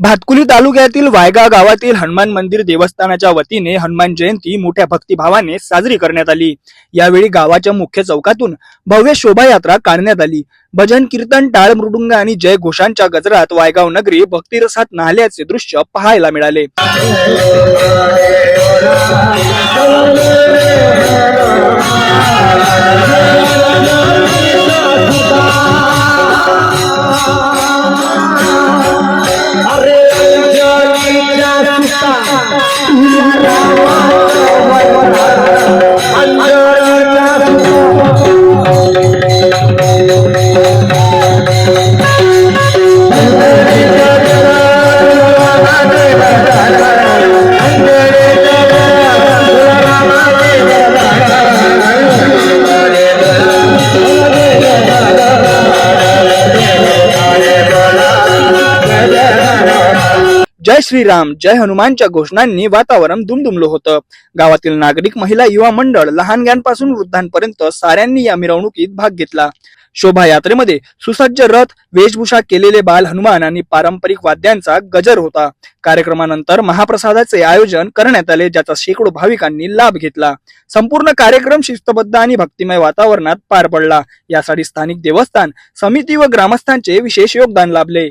भातकुली तालुक्यातील वायगा गावातील हनुमान मंदिर देवस्थानाच्या वतीने हनुमान जयंती मोठ्या भक्तिभावाने साजरी करण्यात आली. यावेळी गावाच्या मुख्य चौकातून भव्य शोभायात्रा काढण्यात आली. भजन कीर्तन टाळ मृदुंग आणि जय घोषांच्या गजरात वायगाव नगरी भक्तिरसात नाहल्याचे दृश्य पाहायला मिळाले. I'm जय श्रीराम जय हनुमानच्या घोषणांनी वातावरण दुमदुमलं होतं. गावातील नागरिक महिला युवा मंडळ लहानग्यांपासून वृद्धांपर्यंत साऱ्यांनी या मिरवणुकीत भाग घेतला. शोभायात्रेमध्ये सुसज्ज रथ वेशभूषा केलेले बाल हनुमान आणि पारंपरिक वाद्यांचा गजर होता. कार्यक्रमानंतर महाप्रसादाचे आयोजन करण्यात आले ज्याचा शेकडो भाविकांनी लाभ घेतला. संपूर्ण कार्यक्रम शिस्तबद्ध आणि भक्तिमय वातावरणात पार पडला. यासाठी स्थानिक देवस्थान समिती व ग्रामस्थांचे विशेष योगदान लाभले.